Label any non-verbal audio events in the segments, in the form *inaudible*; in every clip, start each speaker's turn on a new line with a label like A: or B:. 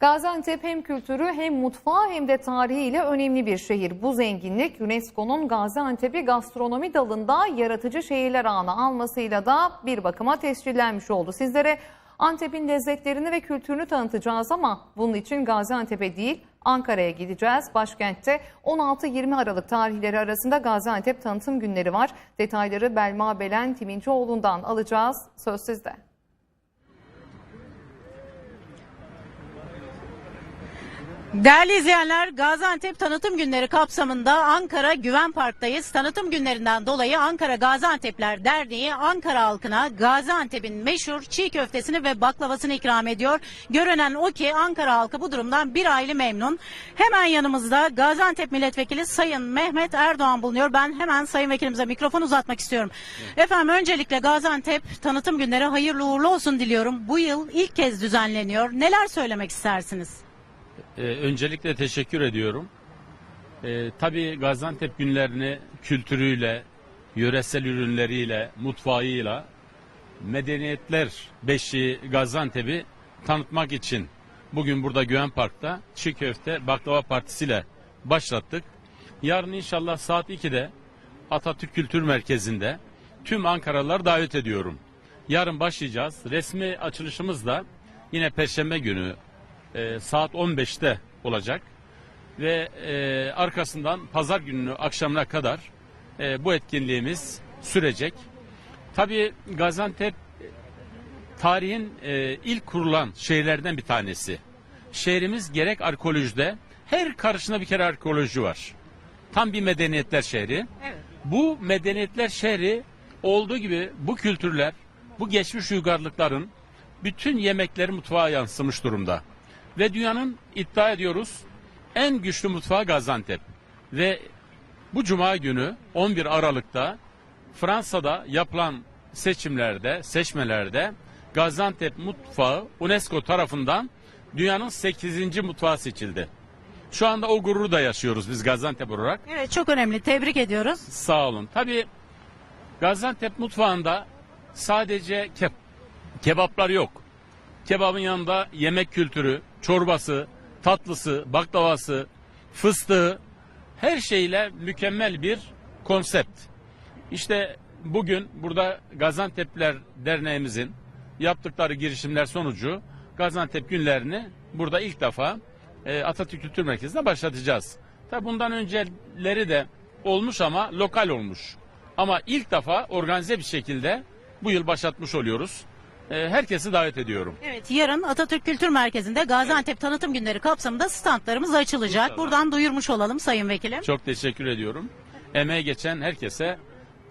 A: Gaziantep hem kültürü hem mutfağı hem de tarihiyle önemli bir şehir. Bu zenginlik UNESCO'nun Gaziantep'i gastronomi dalında yaratıcı şehirler ağına almasıyla da bir bakıma tescillenmiş oldu. Sizlere Antep'in lezzetlerini ve kültürünü tanıtacağız ama bunun için Gaziantep'e değil Ankara'ya gideceğiz. Başkentte 16-20 Aralık tarihleri arasında Gaziantep tanıtım günleri var. Detayları Belma Belen Timincioğlu'ndan alacağız. Söz sizde.
B: Değerli izleyenler, Gaziantep Tanıtım Günleri kapsamında Ankara Güven Park'tayız. Tanıtım günlerinden dolayı Ankara Gaziantep'ler Derneği Ankara halkına Gaziantep'in meşhur çiğ köftesini ve baklavasını ikram ediyor. Görünen o ki Ankara halkı bu durumdan bir aile memnun. Hemen yanımızda Gaziantep Milletvekili Sayın Mehmet Erdoğan bulunuyor. Ben hemen Sayın Vekilimize mikrofon uzatmak istiyorum. Efendim öncelikle Gaziantep Tanıtım Günleri hayırlı uğurlu olsun diliyorum. Bu yıl ilk kez düzenleniyor. Neler söylemek istersiniz?
C: Ee, öncelikle teşekkür ediyorum. Ee, tabii Gaziantep günlerini kültürüyle, yöresel ürünleriyle, mutfağıyla, medeniyetler beşiği Gaziantep'i tanıtmak için bugün burada Güven Park'ta çiğ köfte baklava partisiyle başlattık. Yarın inşallah saat 2'de Atatürk Kültür Merkezi'nde tüm Ankaralılar davet ediyorum. Yarın başlayacağız. Resmi açılışımız da yine Perşembe günü e, saat 15'te olacak ve e, arkasından pazar gününü akşamına kadar e, bu etkinliğimiz sürecek. Tabii Gaziantep tarihin e, ilk kurulan şehirlerden bir tanesi. Şehrimiz gerek arkeolojide her karışına bir kere arkeoloji var. Tam bir medeniyetler şehri.
B: Evet.
C: Bu medeniyetler şehri olduğu gibi bu kültürler, bu geçmiş uygarlıkların bütün yemekleri mutfağa yansımış durumda. Ve dünyanın iddia ediyoruz en güçlü mutfağı Gaziantep. Ve bu cuma günü 11 Aralık'ta Fransa'da yapılan seçimlerde, seçmelerde Gaziantep mutfağı UNESCO tarafından dünyanın 8. mutfağı seçildi. Şu anda o gururu da yaşıyoruz biz Gaziantep olarak.
B: Evet çok önemli. Tebrik ediyoruz.
C: Sağ olun. Tabii Gaziantep mutfağında sadece ke- kebaplar yok. Kebabın yanında yemek kültürü, çorbası, tatlısı, baklavası, fıstığı her şeyle mükemmel bir konsept. İşte bugün burada Gaziantep'ler Derneğimizin yaptıkları girişimler sonucu Gaziantep günlerini burada ilk defa e, Atatürk Kültür Merkezi'nde başlatacağız. Tabi bundan önceleri de olmuş ama lokal olmuş. Ama ilk defa organize bir şekilde bu yıl başlatmış oluyoruz. E, herkesi davet ediyorum.
B: Evet yarın Atatürk Kültür Merkezi'nde Gaziantep Tanıtım Günleri kapsamında standlarımız açılacak.
C: İnşallah.
B: Buradan duyurmuş olalım Sayın Vekilim.
C: Çok teşekkür ediyorum. Emeğe geçen herkese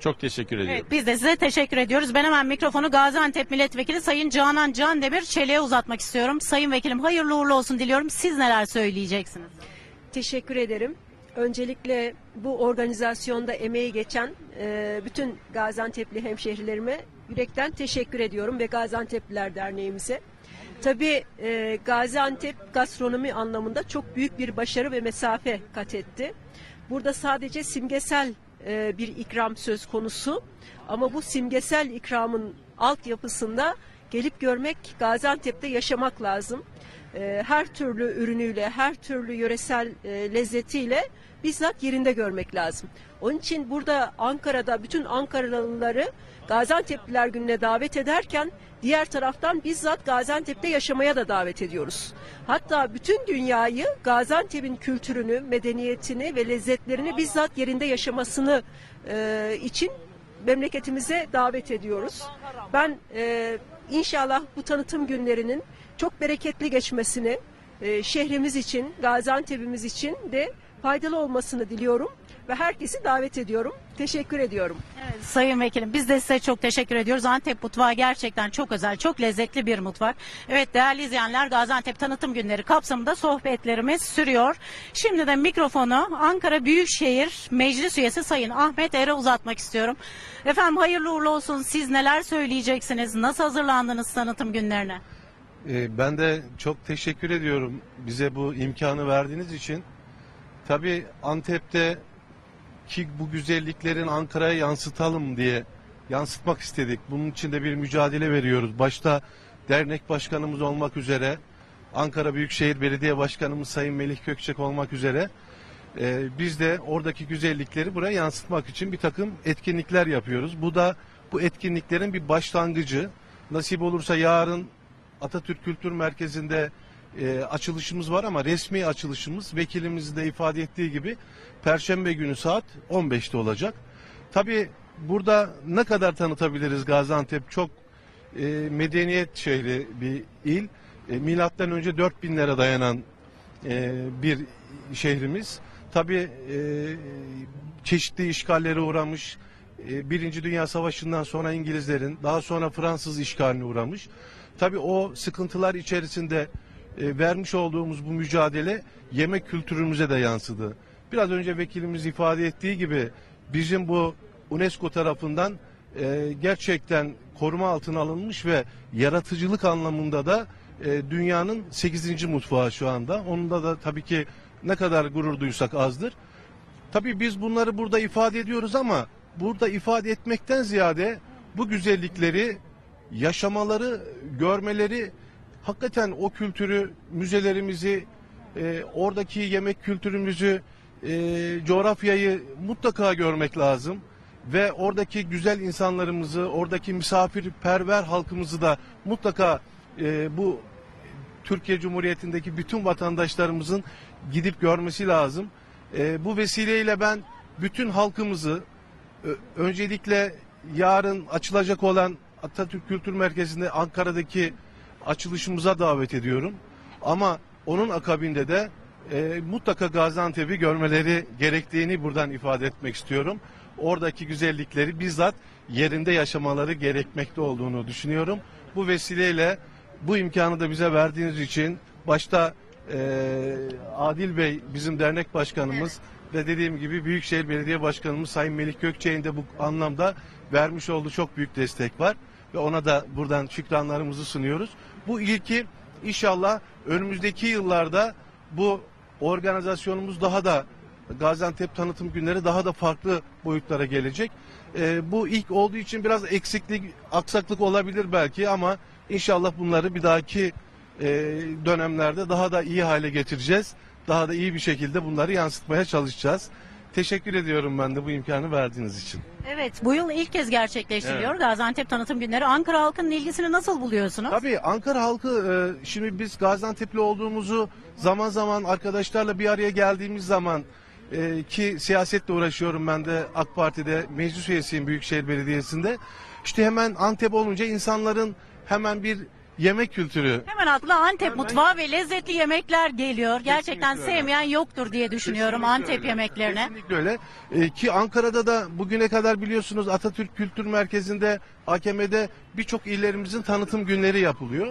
C: çok teşekkür ediyorum.
B: Evet, biz de size teşekkür ediyoruz. Ben hemen mikrofonu Gaziantep Milletvekili Sayın Canan Candemir Çelik'e uzatmak istiyorum. Sayın Vekilim hayırlı uğurlu olsun diliyorum. Siz neler söyleyeceksiniz?
D: Teşekkür ederim. Öncelikle bu organizasyonda emeği geçen e, bütün Gaziantep'li hemşehrilerime yürekten teşekkür ediyorum ve Gaziantep'liler Derneğimize. Tabii e, Gaziantep gastronomi anlamında çok büyük bir başarı ve mesafe kat etti. Burada sadece simgesel e, bir ikram söz konusu ama bu simgesel ikramın altyapısında gelip görmek, Gaziantep'te yaşamak lazım. E, her türlü ürünüyle, her türlü yöresel e, lezzetiyle bizzat yerinde görmek lazım. Onun için burada Ankara'da bütün Ankaralıları Gaziantep'liler gününe davet ederken diğer taraftan bizzat Gaziantep'te yaşamaya da davet ediyoruz. Hatta bütün dünyayı Gaziantep'in kültürünü, medeniyetini ve lezzetlerini bizzat yerinde yaşamasını e, için memleketimize davet ediyoruz. Ben e, inşallah bu tanıtım günlerinin çok bereketli geçmesini e, şehrimiz için, Gaziantep'imiz için de faydalı olmasını diliyorum ve herkesi davet ediyorum. Teşekkür ediyorum.
B: Evet, Sayın Vekilim biz de size çok teşekkür ediyoruz. Antep mutfağı gerçekten çok özel, çok lezzetli bir mutfak. Evet değerli izleyenler Gaziantep Tanıtım Günleri kapsamında sohbetlerimiz sürüyor. Şimdi de mikrofonu Ankara Büyükşehir Meclis Üyesi Sayın Ahmet Er'e uzatmak istiyorum. Efendim hayırlı uğurlu olsun. Siz neler söyleyeceksiniz? Nasıl hazırlandınız tanıtım günlerine?
E: Ee, Ben de çok teşekkür ediyorum bize bu imkanı verdiğiniz için. Tabii Antep'te ki bu güzelliklerin Ankara'ya yansıtalım diye yansıtmak istedik. Bunun için de bir mücadele veriyoruz. Başta dernek başkanımız olmak üzere Ankara Büyükşehir Belediye Başkanımız Sayın Melih Kökçek olmak üzere e, biz de oradaki güzellikleri buraya yansıtmak için bir takım etkinlikler yapıyoruz. Bu da bu etkinliklerin bir başlangıcı. Nasip olursa yarın Atatürk Kültür Merkezi'nde e, açılışımız var ama resmi açılışımız vekilimizin de ifade ettiği gibi Perşembe günü saat 15'te olacak. Tabii burada ne kadar tanıtabiliriz Gaziantep çok e, medeniyet şehri bir il. E, milattan önce 4000'lere dayanan e, bir şehrimiz. Tabii e, çeşitli işgallere uğramış. E, Birinci Dünya Savaşı'ndan sonra İngilizlerin, daha sonra Fransız işgaline uğramış. Tabii o sıkıntılar içerisinde e, vermiş olduğumuz bu mücadele yemek kültürümüze de yansıdı. Biraz önce vekilimiz ifade ettiği gibi bizim bu UNESCO tarafından e, gerçekten koruma altına alınmış ve yaratıcılık anlamında da e, dünyanın 8. mutfağı şu anda. Onunla da tabii ki ne kadar gurur duysak azdır. Tabii biz bunları burada ifade ediyoruz ama burada ifade etmekten ziyade bu güzellikleri yaşamaları, görmeleri hakikaten o kültürü, müzelerimizi, e, oradaki yemek kültürümüzü, e, coğrafyayı mutlaka görmek lazım. Ve oradaki güzel insanlarımızı, oradaki misafirperver halkımızı da mutlaka e, bu Türkiye Cumhuriyeti'ndeki bütün vatandaşlarımızın gidip görmesi lazım. E, bu vesileyle ben bütün halkımızı öncelikle yarın açılacak olan Atatürk Kültür Merkezi'nde Ankara'daki açılışımıza davet ediyorum. Ama onun akabinde de e, mutlaka Gaziantep'i görmeleri gerektiğini buradan ifade etmek istiyorum. Oradaki güzellikleri bizzat yerinde yaşamaları gerekmekte olduğunu düşünüyorum. Bu vesileyle bu imkanı da bize verdiğiniz için başta e, Adil Bey bizim dernek başkanımız ve dediğim gibi Büyükşehir Belediye Başkanımız Sayın Melih Gökçek'in de bu anlamda vermiş olduğu çok büyük destek var ve ona da buradan şükranlarımızı sunuyoruz. Bu ilki inşallah önümüzdeki yıllarda bu organizasyonumuz daha da Gaziantep tanıtım günleri daha da farklı boyutlara gelecek. Ee, bu ilk olduğu için biraz eksiklik, aksaklık olabilir belki ama inşallah bunları bir dahaki e, dönemlerde daha da iyi hale getireceğiz. Daha da iyi bir şekilde bunları yansıtmaya çalışacağız. Teşekkür ediyorum ben de bu imkanı verdiğiniz için.
B: Evet bu yıl ilk kez gerçekleştiriliyor Gaziantep Tanıtım Günleri. Ankara halkının ilgisini nasıl buluyorsunuz?
E: Tabii Ankara halkı e, şimdi biz Gaziantep'li olduğumuzu zaman zaman arkadaşlarla bir araya geldiğimiz zaman e, ki siyasetle uğraşıyorum ben de AK Parti'de meclis üyesiyim Büyükşehir Belediyesi'nde. İşte hemen Antep olunca insanların hemen bir yemek kültürü
B: Hemen akla Antep mutfağı ve lezzetli yemekler geliyor. Gerçekten
E: Kesinlikle öyle.
B: sevmeyen yoktur diye düşünüyorum
E: Kesinlikle
B: Antep
E: öyle.
B: yemeklerini.
E: Kesinlikle öyle. Ee, ki Ankara'da da bugüne kadar biliyorsunuz Atatürk Kültür Merkezi'nde, AKM'de birçok illerimizin tanıtım günleri yapılıyor.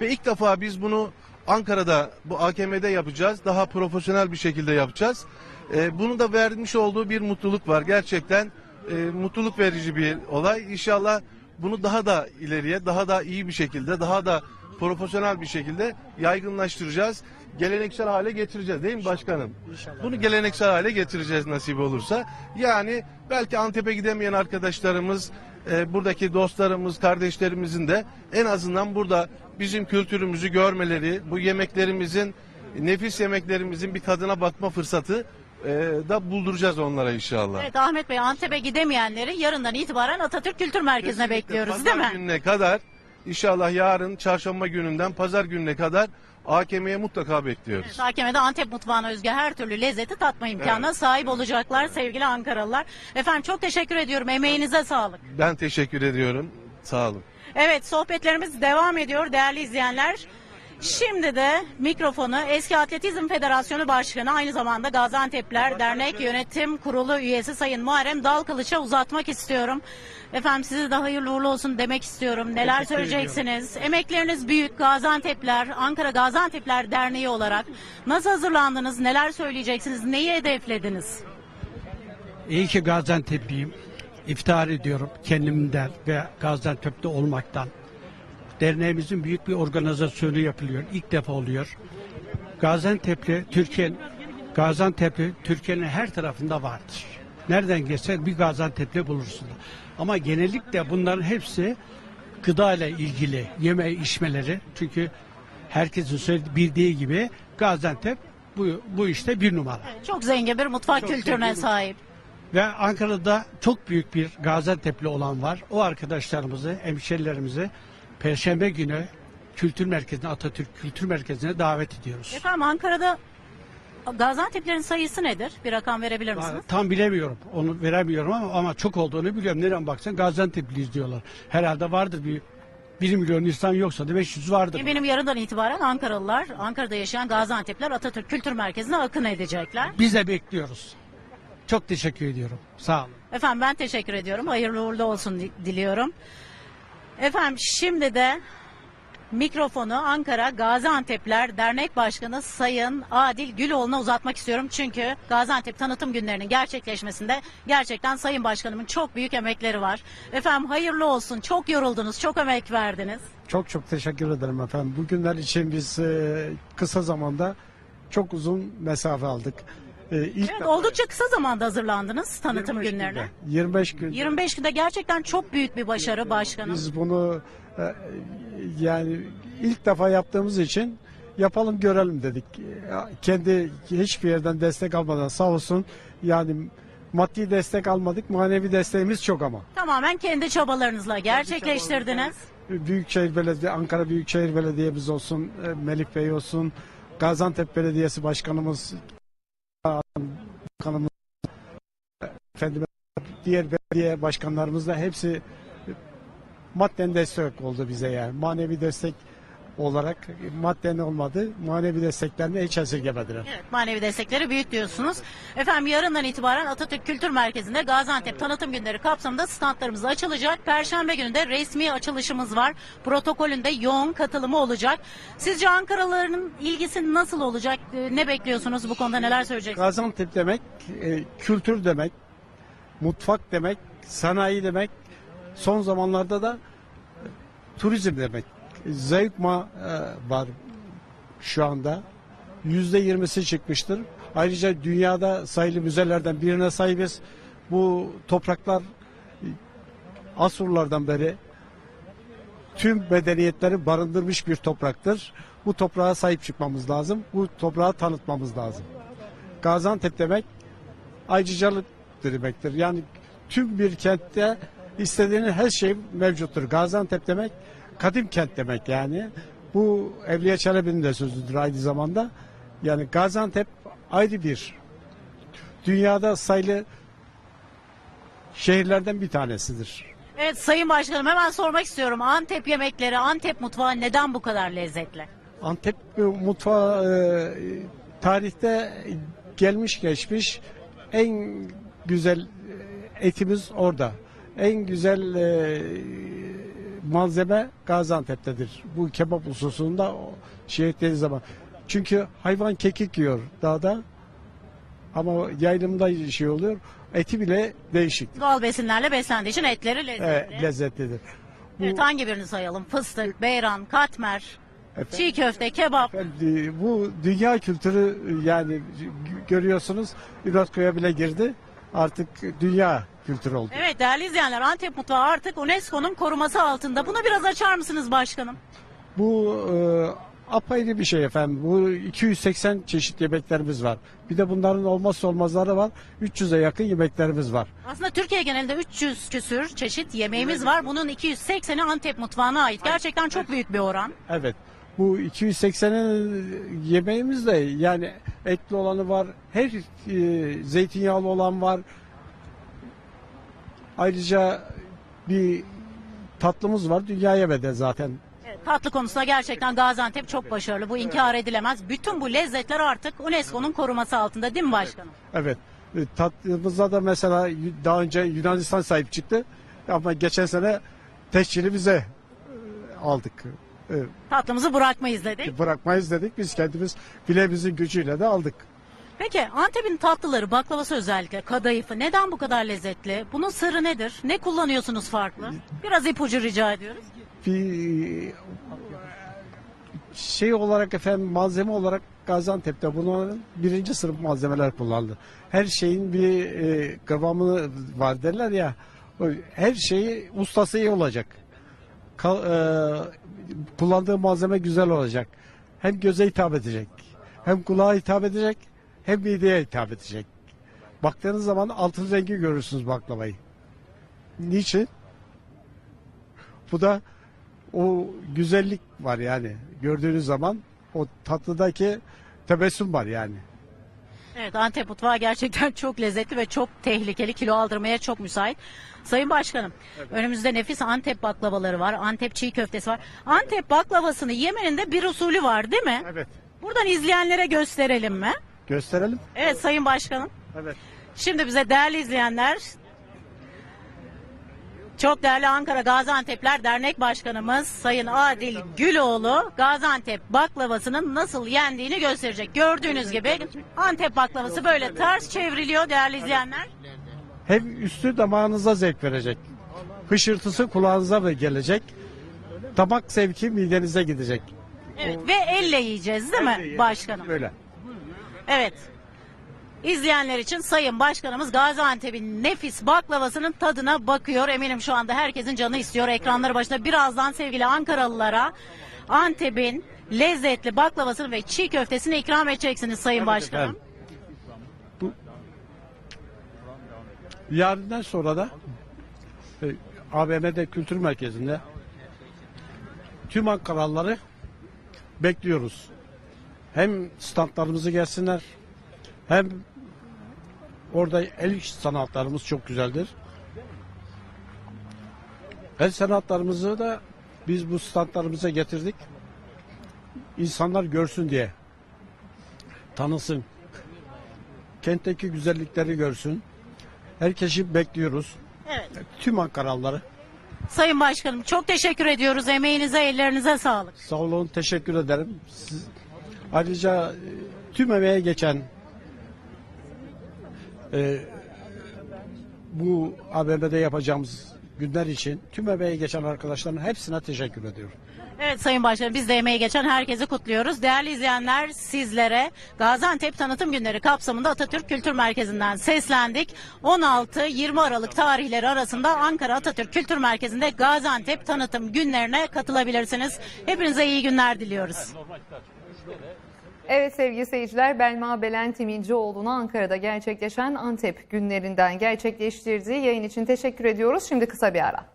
E: Ve ilk defa biz bunu Ankara'da bu AKM'de yapacağız. Daha profesyonel bir şekilde yapacağız. Ee, bunu da vermiş olduğu bir mutluluk var. Gerçekten e, mutluluk verici bir olay. İnşallah bunu daha da ileriye, daha da iyi bir şekilde, daha da profesyonel bir şekilde yaygınlaştıracağız. Geleneksel hale getireceğiz değil mi başkanım? Bunu geleneksel hale getireceğiz nasip olursa. Yani belki Antep'e gidemeyen arkadaşlarımız, e, buradaki dostlarımız, kardeşlerimizin de en azından burada bizim kültürümüzü görmeleri, bu yemeklerimizin, nefis yemeklerimizin bir tadına bakma fırsatı e, da bulduracağız onlara inşallah.
B: Evet Ahmet Bey Antep'e gidemeyenleri yarından itibaren Atatürk Kültür Merkezi'ne
E: Kesinlikle.
B: bekliyoruz
E: Pazar
B: değil mi?
E: gününe kadar inşallah yarın çarşamba gününden pazar gününe kadar AKM'ye mutlaka bekliyoruz.
B: AKM'de Antep mutfağına özgü her türlü lezzeti tatma imkanına sahip olacaklar sevgili Ankaralılar. Efendim çok teşekkür ediyorum. Emeğinize sağlık.
E: Ben teşekkür ediyorum. Sağ olun.
B: Evet sohbetlerimiz devam ediyor değerli izleyenler. Şimdi de mikrofonu Eski Atletizm Federasyonu Başkanı aynı zamanda Gaziantep'ler Dernek Yönetim Kurulu üyesi Sayın Muharrem Dalkılıç'a uzatmak istiyorum. Efendim size de hayırlı uğurlu olsun demek istiyorum. Neler söyleyeceksiniz? Emekleriniz büyük Gaziantep'ler, Ankara Gaziantep'ler Derneği olarak nasıl hazırlandınız? Neler söyleyeceksiniz? Neyi hedeflediniz?
F: İyi ki Gaziantep'liyim. İftihar ediyorum kendimden ve Gaziantep'te olmaktan. Derneğimizin büyük bir organizasyonu yapılıyor. İlk defa oluyor. Gaziantep'li Türkiye'nin Gaziantep'li Türkiye'nin her tarafında vardır. Nereden geçsen bir Gaziantep'li bulursun. Ama genellikle bunların hepsi gıda ile ilgili yeme içmeleri. Çünkü herkesin söylediği bildiği gibi Gaziantep bu, bu işte bir numara.
B: Çok zengin bir mutfak
F: Çok
B: kültürüne
F: zengin.
B: sahip.
F: Ve Ankara'da çok büyük bir Gaziantep'li olan var. O arkadaşlarımızı, hemşerilerimizi Perşembe günü Kültür Merkezi'ne, Atatürk Kültür Merkezi'ne davet ediyoruz.
B: Efendim Ankara'da Gaziantep'lerin sayısı nedir? Bir rakam verebilir misiniz?
F: Tam bilemiyorum. Onu veremiyorum ama, ama çok olduğunu biliyorum. Nereden baksan Gaziantep'liyiz diyorlar. Herhalde vardır bir 1 milyon insan yoksa da 500 vardır.
B: Eminim yarından itibaren Ankaralılar, Ankara'da yaşayan Gaziantep'ler Atatürk Kültür Merkezi'ne akın edecekler.
F: Biz de bekliyoruz. Çok teşekkür ediyorum. Sağ olun.
B: Efendim ben teşekkür ediyorum. Hayırlı uğurlu olsun di- diliyorum. Efendim şimdi de mikrofonu Ankara Gaziantep'ler Dernek Başkanı Sayın Adil Güloğlu'na uzatmak istiyorum. Çünkü Gaziantep tanıtım günlerinin gerçekleşmesinde gerçekten Sayın Başkanımın çok büyük emekleri var. Efendim hayırlı olsun. Çok yoruldunuz, çok emek verdiniz.
G: Çok çok teşekkür ederim efendim. Bugünler için biz e, kısa zamanda çok uzun mesafe aldık. E, ilk
B: Evet oldukça kısa zamanda hazırlandınız tanıtım
G: 25
B: günlerine.
G: günde, 25 gün.
B: 25 günde gerçekten çok büyük bir başarı başkanım.
G: Biz bunu e, yani ilk defa yaptığımız için yapalım görelim dedik. Kendi hiçbir yerden destek almadan sağ olsun yani maddi destek almadık manevi desteğimiz çok ama.
B: Tamamen kendi çabalarınızla gerçekleştirdiniz.
G: Büyükşehir Belediye, Ankara Büyükşehir Belediye'miz olsun, e, Melih Bey olsun, Gaziantep Belediyesi Başkanımız, Bakanımız, efendim, diğer belediye başkanlarımız da hepsi madden destek oldu bize yani. Manevi destek olarak madden olmadı. Manevi desteklerini hiç esirgemediler.
B: Evet, manevi destekleri büyük diyorsunuz. Efendim yarından itibaren Atatürk Kültür Merkezi'nde Gaziantep Tanıtım Günleri kapsamında standlarımız açılacak. Perşembe günü de resmi açılışımız var. Protokolünde yoğun katılımı olacak. Sizce Ankaralıların ilgisi nasıl olacak? Ee, Ne bekliyorsunuz bu konuda neler söyleyeceksiniz?
G: Gaziantep demek, e, kültür demek, mutfak demek, sanayi demek, son zamanlarda da turizm demek. Zevkma e, var şu anda. Yüzde yirmisi çıkmıştır. Ayrıca dünyada sayılı müzelerden birine sahibiz. Bu topraklar e, Asurlardan beri tüm medeniyetleri barındırmış bir topraktır. Bu toprağa sahip çıkmamız lazım. Bu toprağı tanıtmamız lazım. Gaziantep demek ayrıcalık demektir. Yani tüm bir kentte istediğiniz her şey mevcuttur. Gaziantep demek kadim kent demek yani. Bu Evliya Çelebi'nin de sözüdür aynı zamanda. Yani Gaziantep ayrı bir dünyada sayılı şehirlerden bir tanesidir.
B: Evet Sayın Başkanım hemen sormak istiyorum. Antep yemekleri, Antep mutfağı neden bu kadar lezzetli?
G: Antep e, mutfağı e, tarihte gelmiş geçmiş en güzel e, etimiz orada. En güzel e, malzeme Gaziantep'tedir. Bu kebap hususunda şey ettiğiniz zaman. Çünkü hayvan kekik yiyor dağda ama yaylımda şey oluyor. Eti bile değişik.
B: Doğal besinlerle beslendiği için etleri
G: E,
B: lezzetli.
G: lezzetlidir. Bu,
B: Evet, hangi birini sayalım? Fıstık, beyran, katmer,
G: Efendim?
B: çiğ köfte, kebap.
G: Efendim, bu dünya kültürü yani g- görüyorsunuz UNESCO'ya bile girdi. Artık dünya kültürü oldu.
B: Evet değerli izleyenler Antep mutfağı artık UNESCO'nun koruması altında. Bunu biraz açar mısınız başkanım?
G: Bu e, apayrı bir şey efendim. Bu 280 çeşit yemeklerimiz var. Bir de bunların olmazsa olmazları var. 300'e yakın yemeklerimiz var.
B: Aslında Türkiye genelinde 300 küsür çeşit yemeğimiz var. Bunun 280'i Antep mutfağına ait. Gerçekten çok büyük bir oran.
G: Evet. Bu 280'in yemeğimiz de yani etli olanı var. Her e, zeytinyağlı olan var. Ayrıca bir tatlımız var. Dünyaya bedel zaten.
B: Evet, tatlı konusunda gerçekten Gaziantep çok başarılı. Bu inkar edilemez. Bütün bu lezzetler artık UNESCO'nun koruması altında değil mi başkanım?
G: Evet. E, Tatlımızda da mesela daha önce Yunanistan sahip çıktı. Ama geçen sene tescili bize e, aldık. E,
B: Tatlımızı bırakmayız dedik.
G: Bırakmayız dedik. Biz kendimiz bilemizin gücüyle de aldık.
B: Peki Antep'in tatlıları, baklavası özellikle, kadayıfı neden bu kadar lezzetli? Bunun sırrı nedir? Ne kullanıyorsunuz farklı? Biraz ipucu rica ediyoruz.
G: bir şey olarak efendim malzeme olarak Gaziantep'te bunların birinci sınıf malzemeler kullandı. Her şeyin bir e, kıvamı var derler ya. Her şeyi ustası iyi olacak. Ka- e, kullandığı malzeme güzel olacak. hem göze hitap edecek, hem kulağa hitap edecek, hem mideye hitap edecek. Baktığınız zaman altın rengi görürsünüz baklavayı. Niçin? Bu da o güzellik var yani. Gördüğünüz zaman o tatlıdaki tebessüm var yani.
B: Evet Antep mutfağı gerçekten *laughs* çok lezzetli ve çok tehlikeli. Kilo aldırmaya çok müsait. Sayın Başkanım önümüzde nefis Antep baklavaları var. Antep çiğ köftesi var. Antep baklavasını yemenin de bir usulü var değil mi?
G: Evet.
B: Buradan izleyenlere gösterelim mi?
G: Gösterelim.
B: Evet Sayın Başkanım.
G: Evet.
B: Şimdi bize değerli izleyenler çok değerli Ankara Gaziantep'ler Dernek Başkanımız Sayın Adil Güloğlu Gaziantep baklavasının nasıl yendiğini gösterecek. Gördüğünüz gibi Antep baklavası böyle ters çevriliyor değerli izleyenler.
G: Hem üstü damağınıza zevk verecek. Hışırtısı kulağınıza da gelecek. Tabak zevki midenize gidecek.
B: Evet ve elle yiyeceğiz değil mi başkanım?
G: Böyle.
B: Evet. İzleyenler için Sayın Başkanımız Gaziantep'in nefis baklavasının tadına bakıyor. Eminim şu anda herkesin canı istiyor ekranları başında. Birazdan sevgili Ankaralılara Antep'in lezzetli baklavasını ve çiğ köftesini ikram edeceksiniz Sayın Başkanım.
G: efendim. Yarından sonra da e, AVM'de Kültür Merkezi'nde tüm Ankaralıları bekliyoruz. Hem standlarımızı gelsinler hem orada el sanatlarımız çok güzeldir. El sanatlarımızı da biz bu standlarımıza getirdik. İnsanlar görsün diye. Tanısın. Kentteki güzellikleri görsün. Herkesi bekliyoruz.
B: Evet.
G: Tüm Ankaralıları.
B: Sayın Başkanım çok teşekkür ediyoruz. Emeğinize, ellerinize sağlık.
G: Sağ olun, teşekkür ederim. Siz- ayrıca e, tüm emeğe geçen e, bu ABM'de yapacağımız günler için tüm emeğe geçen arkadaşların hepsine teşekkür ediyorum.
B: Evet Sayın Başkanım biz de emeği geçen herkesi kutluyoruz. Değerli izleyenler sizlere Gaziantep Tanıtım Günleri kapsamında Atatürk Kültür Merkezi'nden seslendik. 16-20 Aralık tarihleri arasında Ankara Atatürk Kültür Merkezi'nde Gaziantep Tanıtım Günlerine katılabilirsiniz. Hepinize iyi günler diliyoruz.
A: Evet sevgili seyirciler Belma Belen İncioğlu'na Ankara'da gerçekleşen Antep günlerinden gerçekleştirdiği yayın için teşekkür ediyoruz. Şimdi kısa bir ara.